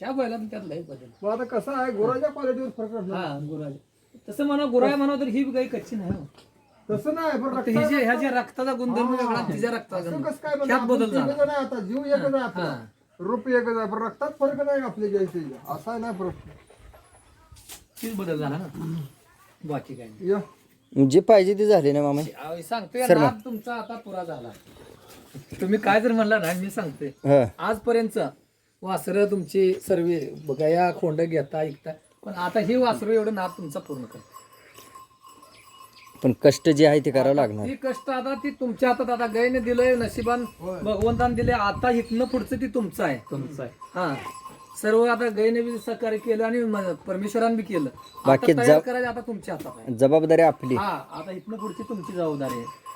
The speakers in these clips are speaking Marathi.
ह्या बैलात त्यात लय बदल. मग आता कसं आहे? गुराच्या क्वालिटीवर फरक असणार हा गुराज तसं म्हणा गुराय म्हणा तर ही गाय कच्ची नाही हो. तसं नाही पण फक्त ही ह्या ज्या रक्ताचा गुणधर्म वेगळा तिच्या रक्ताचा असं. कसं काय ह्यात बदल झाला. तिघंजण आहे आता जीव एकच आहे आपला. हा. रूप एकच आहे पण रक्तात फरक नाही आपले घ्यायचे असा आहे ना प्रश्न तीच बदल झाला ना. बाकी काय नाही. या. जे पाहिजे ते झाले ना मामा? अहो, सांगतोय तुमचा आता पुरा झाला. तुम्ही काय जर म्हणला ना मी सांगतोय. हा. आजपर्यंत वासरं तुमची सर्व बघा या खोंड घेता ऐकता. पण आता हे वासरं एवढं नाद तुमचा पूर्ण कर. पण कष्ट जे आहे ते करावं लागणार. ती कष्ट आता ती तुमच्या हातात आता गायने दिलंय नशिबान भगवंताने दिले आता इथनं पुढचं ती तुमचं आहे. तुमचं आहे. हा. सर्व आता गायने बी सहकार्य केलं आणि म- परमेश्वरानं बी केलं. आता बाकी तयार जब- करायचं आता तुमच्या हातात आहे. जबाबदारी आपली. हा आता इथनं पुढची तुमची जबाबदारी आहे.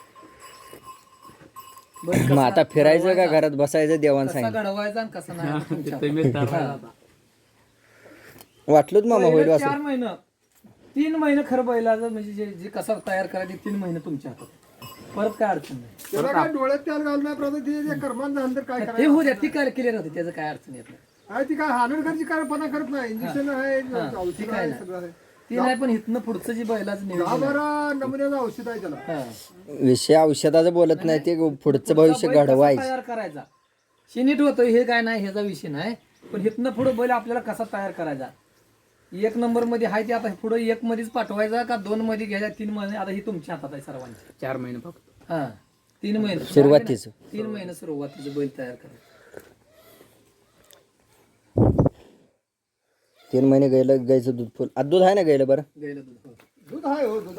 मग आता फिरायचं का घरात बसायचं देवान सांगितलं? घडवायचा आणि कसा नाही. वाटलोच मामा होईल पहिले चार महिने. तीन महिने खरं बैलाचं म्हणजे जे जे कसं तयार करायचे तीन महिने तुमच्या हातात परत काय अडचण नाही. त्याला काय डोळ्यात त्याला घालून नाही प्रथा ते जे कर्मान झालं तर काय ते करायचं? होऊ द्या ती काय क्लिअर होते त्याचं काय अडचण येत नाही. आहे ती काय हानडकरची कारपणा करत नाही. इंजेक्शन आहे औषध ठीक आहे. सगळं आहे. ती नाही पण इथनं पुढचं जी बैलाचं दहा नियोजन आहे. बारा नमुन्याचं औषध आहे त्याला. हा. विषय औषधाचं बोलत नाही ते पुढचं भविष्य बैल कसा घडवायचं. तयार करायचा? शिनीट होतं हे काय नाही ह्याचा विषय नाही पण इथनं पुढे बैल आपल्याला कसा तयार करायचा? एक नंबरमध्ये आहे ते आता पुढे एक मध्येच पाठवायचा का दोन मध्ये घ्यायचा? तीन महिने आता ही तुमच्या हातात आहे सर्वांची. चार महिने फक्त. हा. तीन महिने. सुरुवातीचं. तीन महिने सुरुवातीचं बैल तयार करायचं. तीन महिने गायलं गायचं दूध फुल. आता दूध आहे ना गायलं बरं? गाईला दूध हो. दूध आहे हो दूध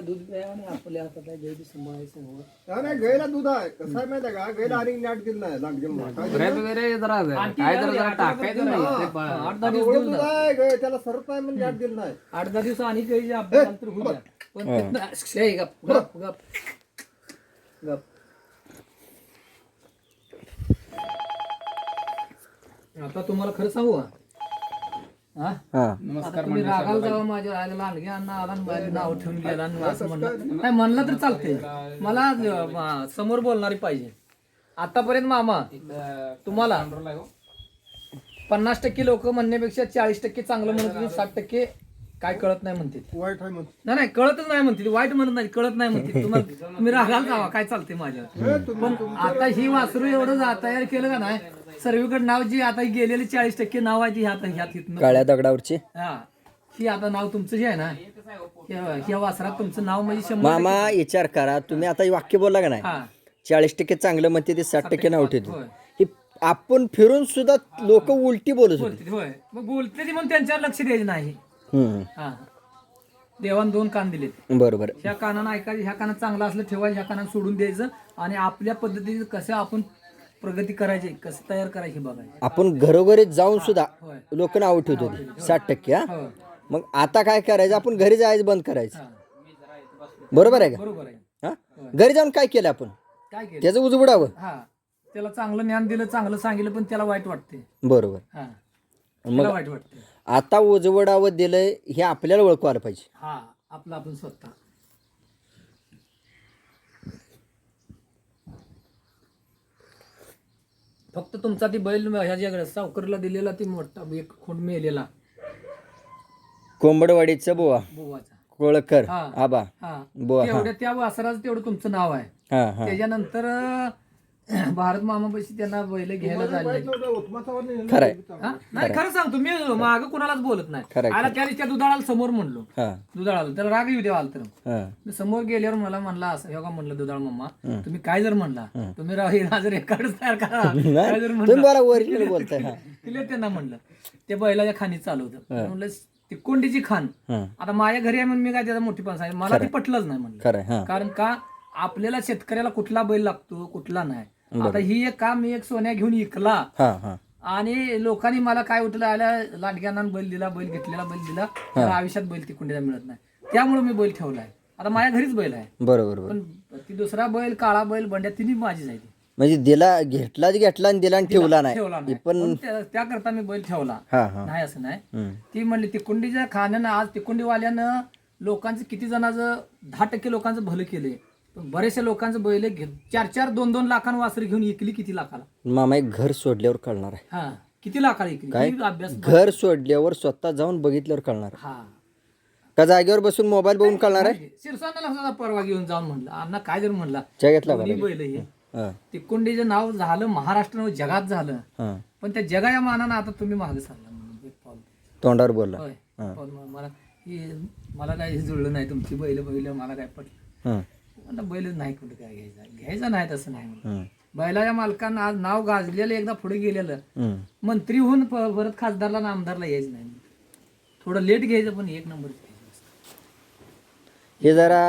दूध प्या आणि आपल्या हातात आहे गाई बी सांभाळायचं हो. हा, नाही गायला दूध आहे. कसं आहे माहिती आहे का? गायला आणि नाट दिलं नाही गेलं वगैरे जरा काय जरा जरा टाकायचं नाही ते ब- आठ दहा आणि दिवस एवढं दूध आहे गाय त्याला सरत नाही म्हणून नाट दिलं नाही. आठ दहा दिवस आणि काही जे होऊ द्या पण गप गप गप. गप. आता तुम्हाला खरं सांगू का? हा? हा. आता तुम्ही रागाला जावा अण्णा आला आणि माझं नाव ठेवून गेला आणि असं म्हणलं. नाही म्हणलं तर चालते मला अं, समोर बोलणारी पाहिजे. आतापर्यंत मामा तुम्हाला पन्नास टक्के लोक म्हणण्यापेक्षा चाळीस टक्के चांगलं म्हणत होते, साठ टक्के काय कळत नाही म्हणते वाईट आहे नाही नाही कळतच नाही म्हणते वाईट म्हणत नाही कळत नाही म्हणते. तुम्हाला तुम्ही रागाला जावा काय चालते माझ्या पण आता ही वासरू एवढं जा- तयार केलं का नाही? सर्वीकडे नाव जी आता गेलेली चाळीस टक्के नाव आहे ती ह्यात ह्यात इथनं काळ्या दगडावरची? हा. ही आता नाव तुमचं जे आहे ना ह्या- ह्या वासरात तुमचं नाव म्हणजे शंभर मामा विचार करा तुम्ही आता हे वाक्य बोलला का नाही? हा. चाळीस टक्के चांगलं म्हणते ते साठ टक्के नाव ठेवतो. होय. हे आपण फिरून सुद्धा लोक उलटी बोलत होते. बोलते होय. मग बोलते ती म्हणून त्यांच्यावर लक्ष द्यायचं नाही. हम्म. हा. देवान दोन कान दिलेत. बरोबर. ह्या कानानं ऐकायचं ह्या कानात चांगलं असलं ठेवायचं ह्या कानात सोडून द्यायचं आणि आपल्या पद्धतीने कसं आपण प्रगती करायची कसं तयार करायची बघायचं. आपण घरोघरी जाऊन सुद्धा होय. लोक नाव ठेवत होते साठ टक्के हा? हो मग आता काय करायचं? आपण घरी जायचं बंद करायचं. बरोबर आहे का? बरोबर आहे. हा? घरी जाऊन काय केलं आपण? काय केलं? त्याचं उजबडावं. हा. त्याला चांगलं ज्ञान दिलं चांगलं सांगितलं पण त्याला वाईट वाटते बरोबर. हा. मग वाईट वाटते आता उजवडावं दिलंय हे आपल्याला ओळखू आलं पाहिजे. हा. आपलं आपण स्वतः. फक्त तुमचा ती बैल ह्या ज्या सावकरीला दिलेला ती मोठा एक खोंड मेलेला. कोंबडवाडीचं बुवा. बोवाचा. कोळकर. हा. आबा. हा. बुवा हा. तेवढ्या त्या वासराचं तेवढं तुमचं नाव आहे. हा हा. त्याच्यानंतर अं, भारत मामापाशी त्यांना बैल घ्यायला नेलं. खरंय. हा? नाही खरं सांगतो मी माग कुणालाच बोलत नाही. खरंय, आला त्या दिवशी त्या दुधाळाला समोर म्हणलो. हा. दुधाळाला. त्याला राग येऊ द्या आला तर. हा. मी समोर गेल्यावर मला म्हणला असं हे का म्हणलं दुधाळ मम्मा तुम्ही काय जर म्हणला तुम्ही राव हे रेकॉर्ड तयार करा. काय जर तुम्ही मला ओरिजिनल बोलताय हा. क्लिअर त्यांना म्हणलं. ते बैलाच्या खाणी चालू होतं. म्हणलं ती कोंडीची खान हा. आता माझ्या घरी आहे म्हणून मी काय त्याचा मोठी पण सांगितलं. मला ते पटलंच नाही म्हणलं. खरंय हा. कारण का आपल्याला शेतकऱ्याला कुठला बैल लागतो कुठला नाही. आता ही एक काम मी एक सोन्या घेऊन इकला. हा हा. आणि लोकांनी मला काय उठलं आल्या लांडग्यांना बैल दिला बैल घेतलेला बैल दिला. मला आयुष्यात बैल तिकुंडीला मिळत नाही. त्यामुळे मी बैल ठेवलाय. आता माझ्या घरीच बैल आहे. बरोबर बरोबर. पण ती दुसरा बैल काळा बैल बंड्या तिन्ही माझी जायची म्हणजे दिला घेतलाच घेतला आणि दिला आणि ठेवला नाही. ठेवला नाही. पण पण त्या- त्याकरता मी बैल ठेवला. हा हा. नाही असं नाही. हम्म. ती म्हणली तिकुंडीच्या खाण्यानं आज तिकुंडीवाल्यानं लोकांचं किती जणांचं दहा टक्के लोकांचं भलं केलंय. पण बरेचशा लोकांचं बैल घे चार चार दोन दोन लाखांना वासर घेऊन इकली किती लाखाला? मामा एक घर सोडल्यावर कळणार आहे. हा किती लाखाला काय? ही अभ्यास घर सोडल्यावर स्वतः जाऊन बघितल्यावर कळणार हा. का जागेवर बसून मोबाईल बघून कळणार आहे? शिरसानाला सुद्धा परवा घेऊन जाऊन म्हणलं. अण्णा काय जर म्हणला च्या घेतला दोन्ही का बैल हे. हां. तिकुंडीचं नाव झालं महाराष्ट्र जगात झालं. हां. पण त्या जगाच्या मानानं आता तुम्ही मागे चालला म्हणून एक पाऊल. तोंडावर बोलला. होय. पाऊल मा- मला हे मला काय हे जुळलं नाही तुमची बैल बैल मला काय पटलं? हां. म्हणलं बैल नाही कुठं काय घ्यायचं? घ्यायचं नाही तसं नाही म्हणलं. हां बैलाच्या मालकांना आज नाव गाजलेलं एकदा पुढे गेलेलं. मंत्री होऊन प- परत खासदारला आणि आमदारला यायचं नाही थोडं लेट घ्यायचं पण एक नंबर घ्यायचं हे जरा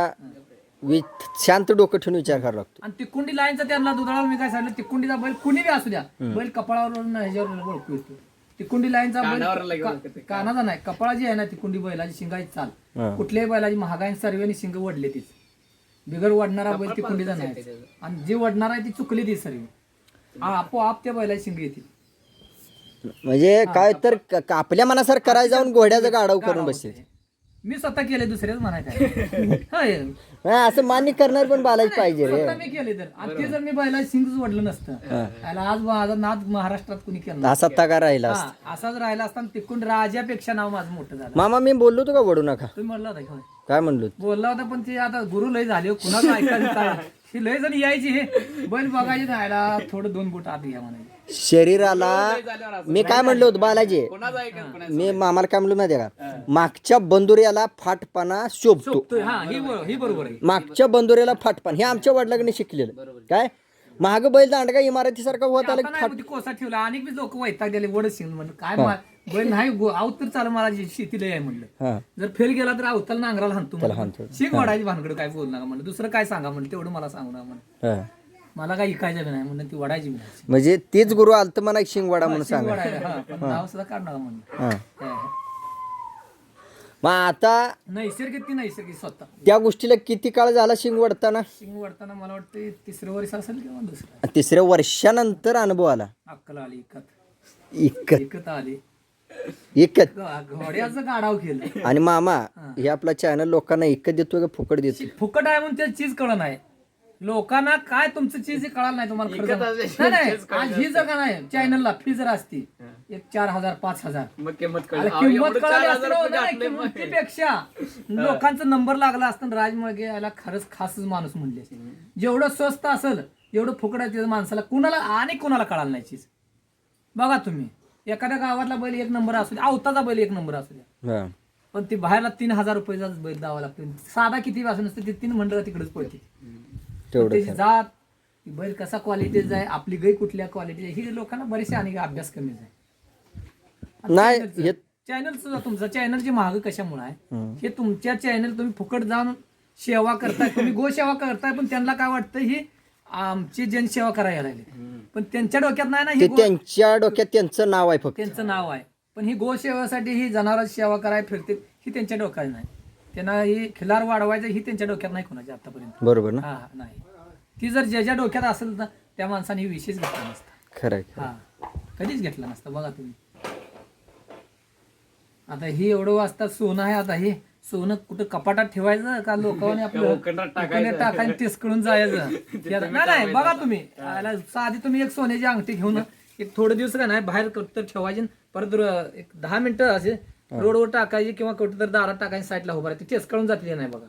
वि शांत डोकं ठेवून विचार करावा लागतो. आणि तिकुंडी लाईनचा त्यांना दुधाळा मी काय सांगितलं तिकुंडीचा बैल कुणी बी असू द्या बैल कपाळावर ह्याच्यावर ओळखू येतो. तिकुंडी लाईनचा बैल का- कानाचा नाही कपाळाची आहे ना तिकुंडी बैलाची शिंगाची चाल. कुठल्याही बैलाची महागाई सर्वांनी शिंग वडले तीच बिगर वडणारा बैल तिकुंडीचा नाही. आणि जी वडणार आहे ती चुकली ती सर्व आपोआप त्या बैलाची शिंग येते. म्हणजे काय तर क- क- आपल्या मनासारखं करायला जाऊन घोड्याचं गाडाव करून बसते मी स्वतः केले दुसऱ्याच म्हणायचं होय. हा, असं मान्य करणार पण बालाजी पाहिजे रे. स्वतः मी केले तर. आणि ते जर मी बैला सिंगच वडलं नसतं त्याला आज माझा नाद महाराष्ट्रात कुणी केला नसता. तगा राहिला असता. हा, असाच राहिला असताना तिकून राजापेक्षा नाव माझं मोठं झालं मामा मी बोललो होतो का वडू नका? तुम्ही म्हणला होता की होय. काय म्हणलो? बोलला होता पण ते आता गुरु लय झाले हो, कुणाचं ऐकायचं काय ही लय जण यायची हे. बैल बघायची राहायला थोडं दोन बोट आत घ्या म्हणायचे शरीराला मी काय म्हणलो होतो बालाजी? मी मामाला काय म्हणलो माहिती का? मागच्या बंदुऱ्याला फाटपणा शोभतो. तो हा ही बरो- ही बरोबर आहे. मागच्या बंदुऱ्याला फाटपण. हे आमच्या वडिलांनी शिकलेलं. काय? महाग बैल दांडगा इमारतीसारखा होत आला नाही होती कोसा ठेवला अनेक बी लोक वैताग दिले वड शिंग म्हणलं काय मा- बैल नाही गो- आवत तर चाल मला जी शेती लय आहे म्हणलं. हा. जर फेल गेला तर अवताल नांगराला हाणतो. शिंग वाढायची भानगड काय बोल नका म्हणलं. दुसरं काय सांगा म्हणलं तेवढं मला सांगू नका म्हणलं. हा. मला काय इकायचं बी नाही म्हणलं ती वडायची बी नाही. म्हणजे तीच गुरु आलत म्हणा शिंगवाडा म्हणून सांगा. वडायला हा. पण नाव सुद्धा काढ नका म्हणलं. हा. हा. मग आता नैसर्गिक ती नैसर्गिक स्वतः. त्या गोष्टीला किती काळ झाला शिंग वडताना? शिंग वडताना मला वाटतं तिसरं वर्ष असेल किंवा दुसरं? तिसऱ्या वर्षानंतर अनुभव आला. अक्कल आली इकत. इकत. इकत आली. इकत. ग- घोड्याचं गाडाव केलं. आणि मामा हे. आपला चॅनल लोकांना इकत देतो का फुकट देतो फुकट आहे म्हणून ते चीज कळलं नाही. लोकांना काय तुमचं चीज हे कळालं नाही तुम्हाला खरं सांगू. नाही, नाही आज ही जगा नाही चॅनलला फी जर असती एक चार हजार पाच हजार. मग किंमत अरे कळली किंमत कळाली असती ना, नाही, किंमतीपेक्षा लोकांचा नंबर लागला असता आणि राजमळगे याला खरंच खासच माणूस म्हणले असते. जेवढं स्वस्त असेल एवढं फुकट त्या माणसाला कुणाला आणि कुणाला कळालं नाही चीज बघा तुम्ही एखाद्या गावातला बैल एक नंबर असू द्या आवताचा बैल एक नंबर असू द्या. हा. पण ती बाहेरला तीन हजार रुपयाचा बैल द्यावा लागतो. साधा किती वाजून नसते ते तीन मंडळ तिकडेच पडते तेवढं त्याची जात बैल कसा क्वालिटीचा आहे आपली गाय कुठल्या क्वालिटीची आहे ही लोकांना बरेचसे आणि अभ्यास कमीच आहे नाही हे चॅनल सुद्धा तुमचं चॅनलची महाग कशामुळे आहे. हे तुमच्या चॅनल तुम्ही फुकट जाऊन सेवा करताय तुम्ही गो सेवा करताय पण त्यांना काय वाटतं ही आमची जनसेवा करायला लागली. पण त्यांच्या डोक्यात नाही ना ही गो- त्यांच्या डोक्यात त्यांचं नाव आहे फक्त. त्यांचं नाव आहे. पण ही गोसेवेसाठी ही जनावरांची सेवा करायला फिरते ही त्यांच्या डोक्यात नाही. त्यांना ही खिलार वाढवायचं ही त्यांच्या डोक्यात नाही कोणाच्या आतापर्यंत. बरोबर ना? हा हा, नाही. ती जर ज्याच्या डोक्यात असेल ना त्या माणसाने ही विशेष घेतला नसता. खरं आहे हा कधीच घेतला नसता बघा तुम्ही. आता ही एवढं वाजता सोनं आहे आता हे सोनं कुठं कपाटात ठेवायचं का लोकांनी आपलं उकरड्यात टाकायचं? टेस्कडून जायचं? नाही नाही बघा तुम्ही. आला साधी तुम्ही एक सोन्याची अंगठी घेऊन एक थोडे दिवस का नाही बाहेर कुठं तर ठेवायची आणि परत र- एक दहा मिनिटं असे रोडवर टाकायची किंवा कुठं तर दारात टाकायची साईडला उभा राहायची. तेच कळून जाते नाही बघा.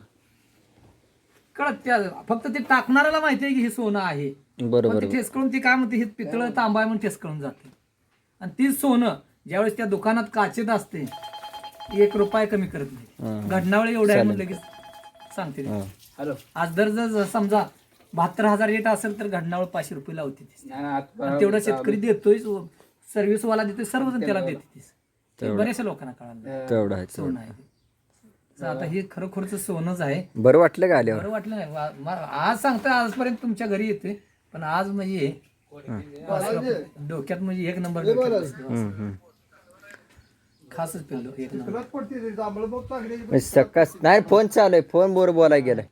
कळत त्या फक्त ते टाकणाऱ्याला माहिती आहे की हे सोनं आहे. बरोबर पण ते ठेसकळून ती काय म्हणते हे पितळ तांबा आहे म्हणून ठेसकळून जाते. आणि तीच सोनं ज्यावेळेस त्या दुकानात काचेत असते एक रुपया कमी करत नाही. घडणावळ एवढं आहे म्हणलं की सांगते ते. हा. हॅलो. आज दर जर समजा बहात्तर हजार रेट असेल तर घडणावळ पाचशे रुपये लावते. आणि तेवढा शेतकरी देतोय सर्व्हिस वाला देतोय सर्वजण त्याला देते तीच. ते बऱ्याचशा लोकांना कळालं. तेवढं आहे सोनं आहे. तर आता हे खरोखरच सोनंच आहे. बरं वाटलं का आल्यावर? बरं वाटलं नाही. वा- मा- आज सांगतोय आजपर्यंत तुमच्या घरी येते पण आज म्हणजे डोक्यात म्हणजे एक नंबर डोक्यात बसलो. हम्म, हम्म. खासच एक नंबर. म्हणजे सकाळ नाही फोन चालू आहे. फोन बोर बोलायला गेलाय.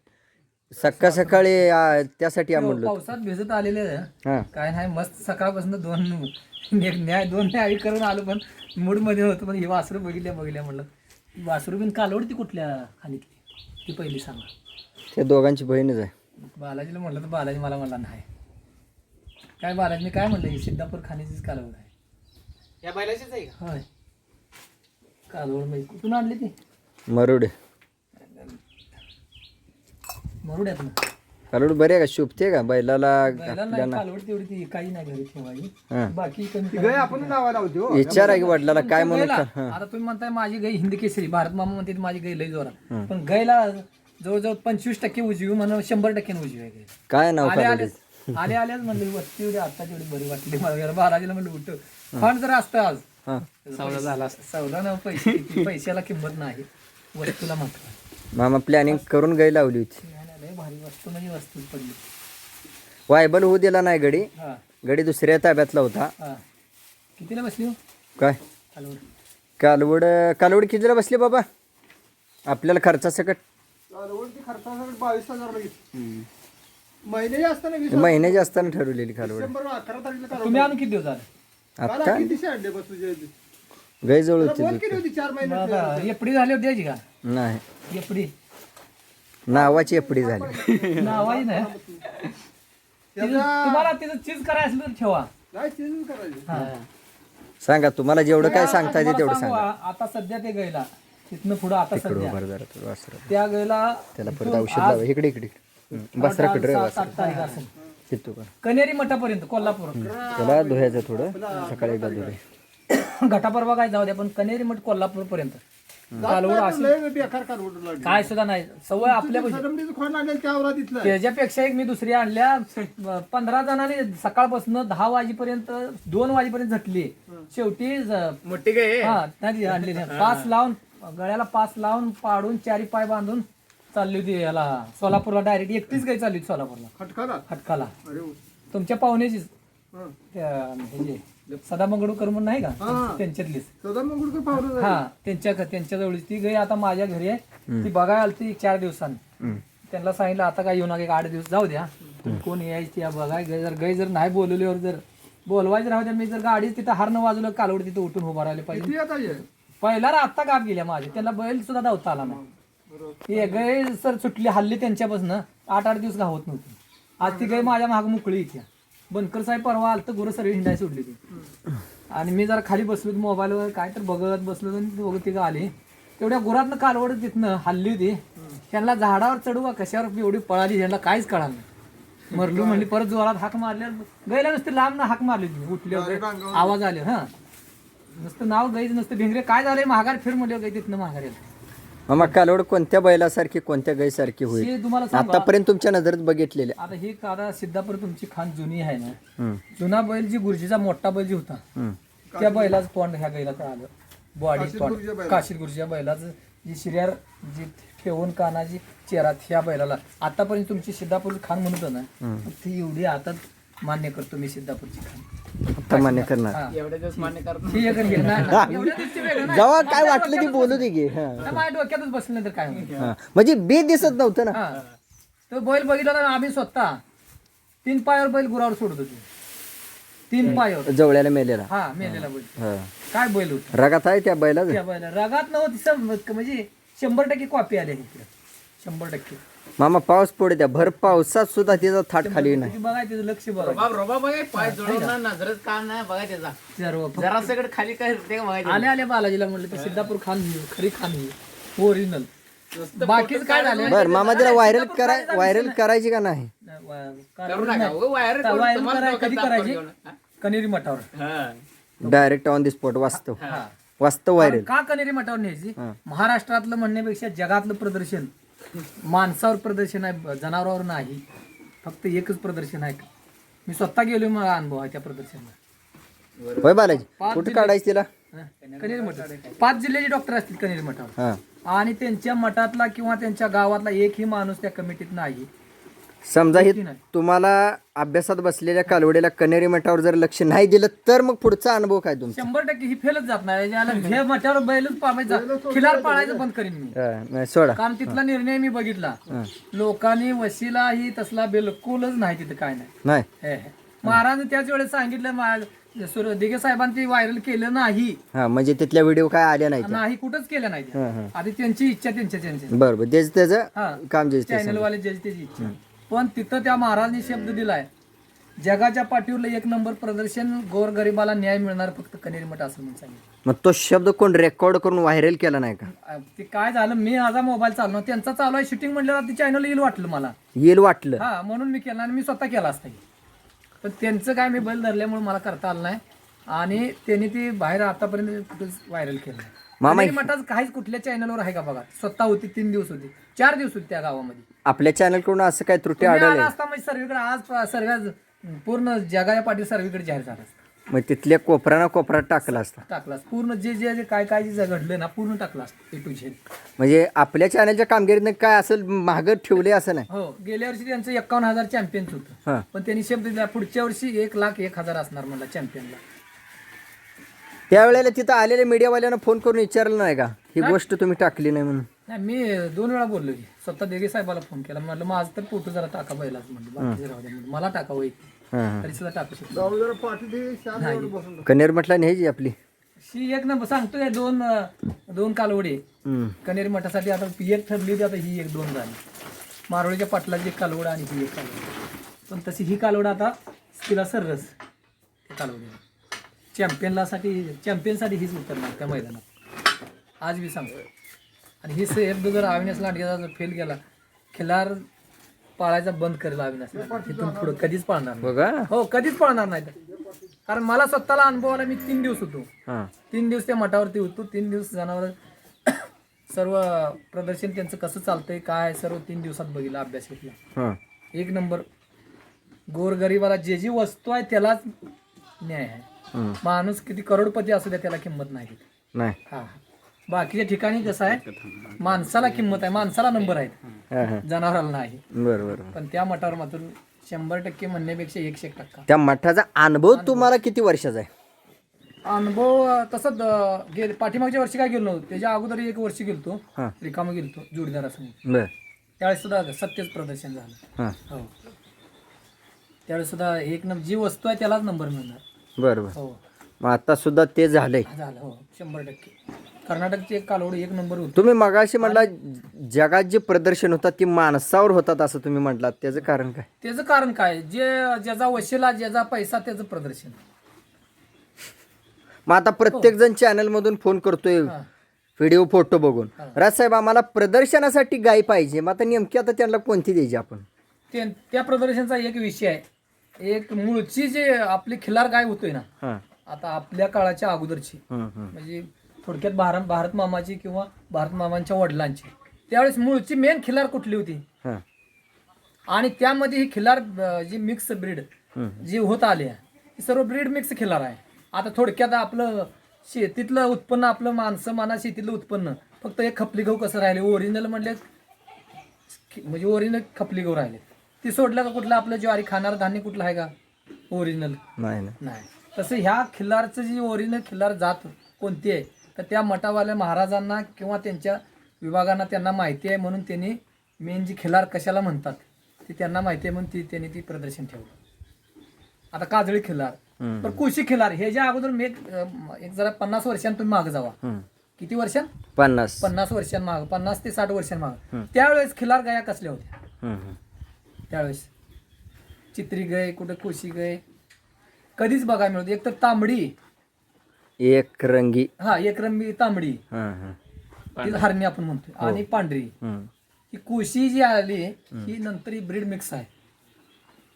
सकाळ सकाळी आ, त्यासाठी आम्ही म्हणलो पावसात भिजत आलेले हा. काय नाही मस्त सकाळपासून दोन न्याय दोन न्याय करून आलो पण मूडमध्ये होतो पण ही वासरू बघितल्या बघितल्या म्हणलं. ही वासरू बिन कालवड ती कुठल्या खाणीतली? ती पहिली सांगा. त्या दोघांची बहीणच आहे. बालाजीला म्हणलं तर बालाजी मला म्हणला नाही. काय बालाजी मी काय म्हणलं ही सिद्धापूर खाणीचीच कालवड आहे. या बैलाचीच आहे का? होय. कालवड म्हणजे कुठून आणली ती? मरुड मरुड्यात ना? कालवड बरे का? शुभते का? बैलाला बैला नाही कालवड तेवढी ती काही नाही घरी ठेवायची. हा. बाकी कमी गाय आपण नावाला होती हो. विचार आहे की वडिलाला काय म्हणून गैला, हा. आता तुम्ही म्हणताय माझी गाय हिंदी केसरी भारत मामा म्हणते माझी गाय लई जोरात. पण गायला जवळजवळ पंचवीस टक्के उजवी म्हणून शंभर टक्के उजवी आहे गाय. काय नाव आले कालवड आलेच आले आलेच म्हणले वस्ती एवढी आता तेवढी बरी वाटली मला. जरा बालाजीला म्हणलं उठ फंड जर असतं आज. हा. सौदा झाला सौदा ना पैसे पैशाला किंमत नाही. वस्तूला महत्त्व मामा प्लॅनिंग करून गाय लावली होती. नाही, नाही, लय भारी वस्तू म्हणजे वस्तू पडली. वायबल होऊ दिला नाही गडी हा. गडी दुसऱ्या ताब्यातला होता. हा. कितीला बसली हो? काय? कालवड. कालवड कालवड कितीला बसली बाबा? आपल्याला खर्चासकट. चालवडची खर्चासाठी बावीस हजार बघितली महिने असताना वीस महिन्याची असताना ठरवलेली कालवड. डिसेंबर अकरा तारखेला कालवड. तुम्ही आणून किती दिवस झाले? काल आता किती आणले बस तुझ्या इथे? गाय जवळ फोन होती केली होती चार महिने मग आता एपडी झाली होती का? नाही. एपडी नावाची एपडी झाली. नावाही नाही तिचं- तुम्हाला तिचं चीज करायचं असेल तर ठेवा. नाही चेंज करायची. हा. सांगा तुम्हाला जेवढं काय सांगता येते तेवढं सांगू, सांगा. आता सध्या ते गैला. तिथनं पुढं आता सध्या. बरं जरा थोडं वासरा. त्या गैला त्याला परत औषध लावा. इकडे इकडे बसरा कडे सात आठ तारीख असेल चित्तू का कनेरी मठापर्यंत कोल्हापूर. त्याला धुयाचं थोडं. सकाळी एकदा घाटापर्वा काय जाऊ द्या पण कनेरी मठ कोल्हापूर पर्यंत कालवड अशी लय बेकार कालवड लागली. काय सुद्धा नाही. सवय आपल्या सरमडीचं खोड लागेल त्यावर तिथलं त्याच्यापेक्षा एक मी दुसरी आणल्या. पंधरा जणांनी सकाळपासून दहा वाजेपर्यंत दोन वाजेपर्यंत झटली. शेवटी मोठी काय हा नाही आणली. पास लावून गळ्याला पास लावून पाडून चारी पाय बांधून चालली होती याला. सोलापूरला डायरेक्ट एकटीच काही चालली होती सोलापूरला. खटकाला? हटकाला अरे हो. तुमच्या पाहुण्याचीच. हा. सदा मंगळूकर म्हणून नाही का? हा. त्यांच्यातलीच. सदा मंगळकर पाहुणं झालं. हा त्यांच्या त्यांच्या जवळची. ती गई आता माझ्या घरी आहे. ती बघायला आली ती चार दिवसांनी. त्यांना सांगितलं आता काय येऊ नका एक आठ दिवस जाऊ द्या. तुम्ही कोण यायची या बघाय गई जर गई जर नाही बोलवल्यावर जर बोलवायचं राहू द्या मी जर गाडी तिथं हारनं वाजवलं कालवड तिथं उठून उभा राहिले पाहिजे. किती आता ये पहिला आत्ता गाप गेल्या माझ्या. त्यांना बैल सुद्धा धावता आला नाही. गै सर सुटली हल्ली त्यांच्यापासून आठ आठ दिवस गावत नव्हती. आज ती गाय माझ्या माग मोकळी इथे. बनकर साहेब परवा आलं तर गुरु सर्व हिंडाय सोडली ती आणि मी जरा खाली बसलो मोबाईलवर काय तर बघत बसलो आणि दोघं तिघं आले. तेवढ्या गुरातनं कालवड तिथनं हल्ली होती. त्यांना झाडावर चढू का कशावर एवढी पळाली त्यांना काहीच कळालं नाही. मरलू म्हणली परत जोरात हाक मारल्यावर गैला नुसती लांब ना हाक मारली उठल्यावर आवाज आले हा. नुसतं नाव गाईच नसतं भिंगरे. काय झालंय? महागार फिर म्हणलं गाई तिथनं महागार मामा कालवड कोणत्या बैलासारखी कोणत्या गायसारखी होईल? हे तुम्हाला सांगू. आतापर्यंत तुमच्या नजरेत बघितलेले आता ही कादा सिद्धापूर तुमची खान जुनी आहे ना? हम्म, जुना बैल जी गुरुजीचा मोठा बैल जी होता हम्म. त्या बैलाच तोंड ह्या गाईला आलं बॉडी तोंड. बैलाचं. काशीद गुरुजीच्या बैलाचं जी शिर्यार जी ठेवून कानाची चेहरा ह्या बैलाला. आतापर्यंत तुमची सिद्धापूर खान म्हणत होता ना ती एवढी आता मान्य करतो मी सिद्धापूरची खान आता मान्य करणार. एवढे दिवस मान्य करत एक आणि. नाही, नाही. एवढ्या दिवशी वेगळं नाही. जेव्हा काय वाटलं की बोलू दे की हा, नाही, माझ्या डोक्यातच बसलं नाही तर काय होईल. हा. म्हणजे बे दिसत नव्हतं ना. हा. तो बैल बघितला ना आम्ही स्वतः तीन पायावर बैल गुरावर सोडत होतो तीन पायावर. जवळ्याला मेलेला. हा मेलेला बैल. हा. काय बैल होत? रगात आहे त्या बैलाच? त्या बैला. रगात नव्हती सम- म्हणजे शंभर टक्के कॉपी आल्या इकडे शंभर टक्के. मामा पाऊस पडू द्या. भर पावसात सुद्धा तिचा थाट खाली नाही. तुम्ही बघाय त्याचं लक्ष बघा. रोबा रोबा बघा पाय जोडून ना नजरच काम नाही बघा त्याचा सर्व फक्त जरा सगळं खाली काय ते का बघायचं आले आले बालाजीला म्हणलं तर सिद्धापूर खान ही खरी खान ही ओरिजिनल बाकीच काय झालं? बर मामा तिला व्हायरल कराय व्हायरल करायची का नाही? करू नका उगा वायर करून वायर तुम्हाला कराय- डोक्यात कधी ताप करायची? हा? कनेरी मठावर. हा. डायरेक्ट ऑन दी स्पॉट वास्तव हा. वास्तव व्हायरल का कनेरी मठावर न्यायची? महाराष्ट्रातलं म्हणण्यापेक्षा जगातलं प्रदर्शन माणसावर प्रदर्शन आहे जनावरावर नाही. फक्त एकच प्रदर्शन आहे. मी स्वतः गेलो मला अनुभव आहे त्या प्रदर्शनाला. होय बालाजी? कुठं काढायची तिला? कनेरी मठावर पाच जिल्ह्याचे डॉक्टर असतील कनेरी मठावर. हा. आणि त्यांच्या मठातला किंवा त्यांच्या गावातला एकही माणूस त्या कमिटीत नाही. समजा हे. तुम्हाला अभ्यासात बसलेल्या कालवडीला कनेरी मठावर जर लक्ष नाही दिलं तर मग पुढचा अनुभव काय तुमचा? शंभर टक्के ही फेलच जात नाही ज्याला हे मठावर बैलच पाहायचा. खिलार पाळायचं बंद करीन मी. हा, नाही, सोडा. कारण तिथला निर्णय मी बघितला. लोकांनी वशिला ही तसला बिलकुलच नाही तिथं काय नाही. नाही. हे, हे. महाराज त्याच वेळेस सांगितलं मा- सुर- दिघे साहेबांनी व्हायरल केलं नाही. हा म्हणजे तिथल्या व्हिडिओ काय आल्या नाही नाही कुठंच केलं नाही. ते. आधी त्यांची इच्छा त्यांच्या बरं बरं त्याचं त्याचं हा. काम जे ते चॅनल वाले ज्याची त्याची इच्छा. पण तिथं त्या महाराजांनी शब्द दिलाय. जगाच्या पाठीवर एक नंबर प्रदर्शन गोरगरिबाला न्याय मिळणार फक्त कनेरी मठ असं म्हणून सांगितलं. मग तो शब्द कोण रेकॉर्ड करून व्हायरल केला नाही का? अ, ते काय झालं? मी माझा मोबाईल चालू नव्हता. त्यांचा चालू आहे. शूटिंग म्हणल्यावर ते चॅनल येईल वाटलं मला. येईल वाटलं. हा म्हणून मी केला आणि मी स्वतः केला असता. हे. पण त्यांचं काय मी बैल धरल्यामुळे मला करता आलं नाही. आणि त्यांनी ती बाहेर आतापर्यंत कुठेच व्हायरल केलं नाही. मामा- कनेरी काहीच कुठल्या चॅनलवर आहे का बघा? स्वतः होती तीन दिवस होती. चार दिवस होती त्या गावामध्ये. आपल्या चॅनलकडून असं काय त्रुटी तुम्ही आढळली आला असता म्हणजे सर्वीकडे आज सर्व पूर्ण जगाच्या पाठी सर्वीकडे जाहीर झाला असता. मग तिथल्या कोपऱ्याना कोपऱ्यात टाकला असता. टाकला असता. पूर्ण जे जे जे काय काय जे घडलं ना पूर्ण टाकला असतं ए टू झेड म्हणजे आपल्या चॅनलच्या कामगिरीनं काय असेल मागं ठेवले असं नाही? हो गेल्या वर्षी त्यांचं एकावन्न हजार चॅम्पियन होतं. हा. पण त्यांनी शब्द दिला पुढच्या वर्षी एक लाख एक हजार असणार मला चॅम्पियनला त्यावेळेला तिथं आलेल्या मीडियावाल्यांना फोन करून विचारलं नाही का? ही गोष्ट तुम्ही टाकली नाही म्हणून. नाही मी दोन वेळा बोललो की स्वतः देगे साहेबाला फोन केला. म्हटलं माझं तर फोटो जरा टाका बैलाच. बाकीचे राहू म्हटलं. मला टाका वय हा, हा. तरी सुद्धा टाकू शकतो. जाऊ जरा पाठी दे शांत एवढं बसून कनेर म्हटलं न्यायची आपली. शी एक नंबर सांगतोय दोन अं, दोन कालवडे हम्म. कनेरी मठासाठी आता एक ठरली होती आता ही एक दोन झाली. मारोळीच्या पाटलाची एक कालवड आणि ही एक कालवड. पण तशी ही कालवड आता तिला सर्रस. कालवडी चॅम्पियनला साठी चॅम्पियनसाठी हीच उतरणार त्या मैदानात. आज मी सांगतो आणि ही सेफ जर अविनाश लांडगेचा जर फेल गेला खिलार पाळायचा बंद करेल अविनाश. तिथून पुढे कधीच पाळणार बघा. हो कधीच पाळणार नाही. कारण मला स्वतःला अनुभव आला मी तीन दिवस होतो. हा. तीन दिवस त्या मठावरती होतो. तीन दिवस जनावर सर्व प्रदर्शन त्यांचं कसं चालतंय काय सर्व तीन दिवसात बघितलं अभ्यास घेतला. हा. एक नंबर. गोरगरिबाला जे जी वस्तू आहे त्यालाच न्याय आहे. माणूस किती करोडपती असू द्या त्याला किंमत. नाही. हा. बाकीच्या ठिकाणी कसं आहे माणसाला किंमत आहे माणसाला नंबर आहे हा जनावराला नाही. बरं बरं पण त्या मठावर मात्र शंभर टक्के म्हणण्यापेक्षा एकशे एक टक्का. त्या मठाचा अनुभव तुम्हाला किती वर्षाचा आहे? अनुभव अं, तसंच अं, गेले पाठीमागच्या वर्षी काय गेलो नव्हतो. त्याच्या अगोदर एक वर्षी गेलतो. हा. रिकामा गेलतो जोडीदारासमोर. बर. त्यावेळेस सुद्धा सत्यच प्रदर्शन झालं. हा. हो. त्यावेळेस सुद्धा एक नंबर जी वस्तू आहे त्यालाच नंबर मिळणार. बरं बरं. हो. मग आता सुद्धा ते झालंय. झालं हो. शंभर टक्के. कर्नाटकची एक कालवड एक नंबर होती. तुम्ही मगाशी म्हटला जगात जे प्रदर्शन होतात ती माणसावर होतात असं तुम्ही म्हटलात. त्याचं कारण काय? त्याचं कारण काय? जे ज्याचा वशिला ज्याचा पैसा त्याचं प्रदर्शन. मग आता प्रत्येक जण चॅनल मधून फोन करतोय हा. व्हिडिओ फोटो बघून. राजसाहेब आम्हाला प्रदर्शनासाठी गाय पाहिजे. मग आता नेमकी आता त्यांना कोणती द्यायची आपण? ते त्या प्रदर्शनचा एक विषय आहे. एक मूळची जे आपली खिलार गाय होतोय ना हा. आता आपल्या काळाच्या अगोदरची. म्हणजे थोडक्यात भारत भारत मामाची किंवा भारत मामांच्या वडिलांची. त्यावेळेस मूळची मेन खिलार कुठली होती? हा. आणि त्यामध्ये ही खिलार जी मिक्स ब्रीड. जी होत आली आहे ती सर्व ब्रीड मिक्स खिलार आहे. आता थोडक्यात आपलं शेतीतलं उत्पन्न आपलं माणसं माना शेतीतलं उत्पन्न फक्त एक खपली गहू कसं राहिले? ओरिजिनल म्हणले म्हणजे ओरिजिनल खपली गहू राहिले. ती सोडलं का कुठलं आपलं ज्वारी खाणार धान्य कुठलं आहे का? ओरिजिनल नाही नाही. तसं ह्या खिल्लारचं जी ओरिजिनल खिल्लार जात कोणती आहे तर त्या मठावाल्या महाराजांना किंवा त्यांच्या विभागांना त्यांना माहिती आहे म्हणून त्यांनी मेन जी खिल्लार कशाला म्हणतात ती त्यांना माहिती आहे म्हणून ती त्यांनी ती प्रदर्शन ठेवलं. आता काजळी खिल्लार. हम्म. पण कुशी खिल्लार हे जे अगोदर मी एक जरा पन्नास वर्षांत तुम्ही मागे जावा. किती वर्षांत पन्नास. पन्नास वर्षांमाग पन्नास ते साठ वर्षांमाग त्यावेळेस खिल्लार गाया कसल्या होत्या. त्यावेळेस. चित्री गय कुठं कोशी गय? कधीच बघायला मिळत एक तर तांबडी. एक रंगी. हा एक रंबी तांबडी. हा हा. ती हरणी आपण म्हणतो आणि पांढरी. हम्म. ही कोशी जी आली ही नंतर ही ब्रीड मिक्स आहे.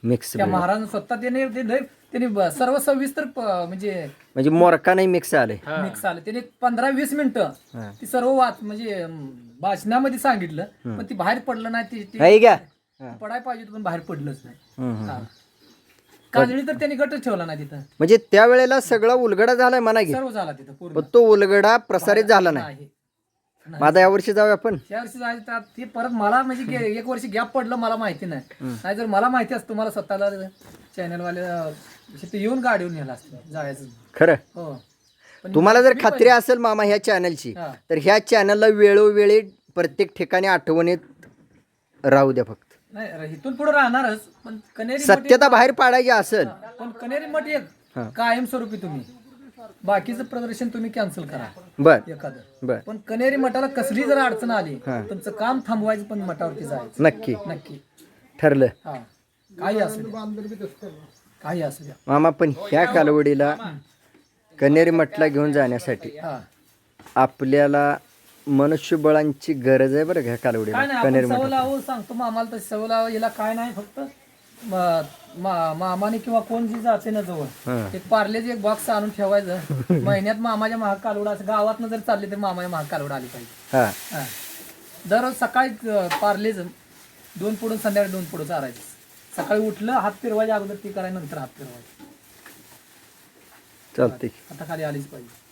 मिक्स त्या महाराज स्वतः त्याने ते लय- त्याने ब- सर्व सविस्तर प- म्हणजे म्हणजे मोरका नाही मिक्स आले. मिक्स आलं. त्याने पंधरा वीस मिनिटं हा. ती सर्व वाच म्हणजे अं, भाषणामध्ये सांगितलं पण ती बाहेर पडलं नाही ती- ती हा. पडायला पाहिजे होतं, पण बाहेर पडलंच नाही. हम्म, हम्म. हा. काजळी तर त्यांनी गटच ठेवला नाही तिथं. म्हणजे त्यावेळेला सगळा उलगडा झालाय म्हणा की. सर्व झाला तिथं पूर्ण. पण तो उलगडा प्रसारित झाला नाही. आता यावर्षी जाऊया आपण. या वर्षी जायचं तर ते परत मला म्हणजे गे- एक वर्ष गॅप पडलं मला माहिती नाही. नाही जर मला माहिती असतं मला स्वतःला चॅनलवाले तिथे येऊन गाडीवर नेलं असतं जायचं. खरं. हो. पण तुम्हाला जर खात्री असेल मामा ह्या चॅनलची हा. तर ह्या चॅनलला वेळोवेळी प्रत्येक ठिकाणी आठवणीत राहू द्या फक्त. नाही र- इथून पुढे राहणारच पण कनेरी मठ सत्यता बाहेर पाडायची असेल? एक- पण कनेरी मठ एक हा. कायमस्वरूपी तुम्ही. बाकीचं प्रदर्शन तुम्ही कॅन्सल करा. बर. एखादं. बर. पण कनेरी मठाला कसली जर अडचण आली हा. तुमचं काम थांबवायचं पण मठावरती जायचं. नक्की. नक्की. ठरलं. हा. काही करणार. काही असू द्या. मामा पण ह्या कालवडीला कनेरी मठला घेऊन जाण्यासाठी हा. आपल्याला मनुष्यबळांची गरज आहे बरं का ह्या कालवडीला? काय नाही कनेरी सवय लावू सांगतो मामाला तशी सवय लावू हिला काय नाही फक्त म- मामाने किंवा कोण जी जाते ना जवळ एक पार्लेचे एक बॉक्स आणून ठेवायचं. महिन्यात मामाच्या महाग कालवडा असं गावात जर चालली तर मामाच्या महाग कालवडा आली पाहिजे. हा. हा. दररोज सकाळी अं, पार्लेच दोन पुढून संध्याकाळी दोन पुढं चारायचं. सकाळी उठलं हात फिरवायच्या अगोदर ती करायला नंतर हात फिरवायचे. चालते आता खाली आलीच पाहिजे.